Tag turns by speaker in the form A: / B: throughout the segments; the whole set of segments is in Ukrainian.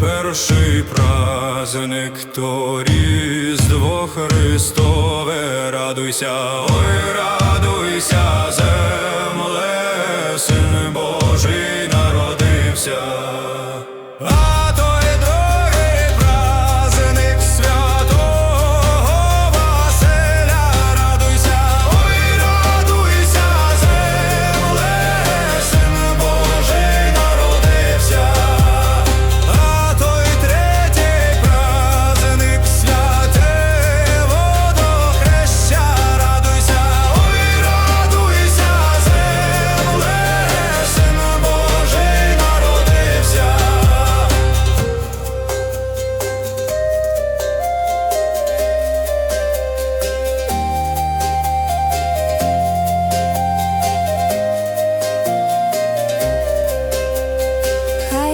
A: Перший праздник, то Різдво Христове, радуйся, ой, радуйся, земле, син Божий народився.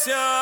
B: Iglesia.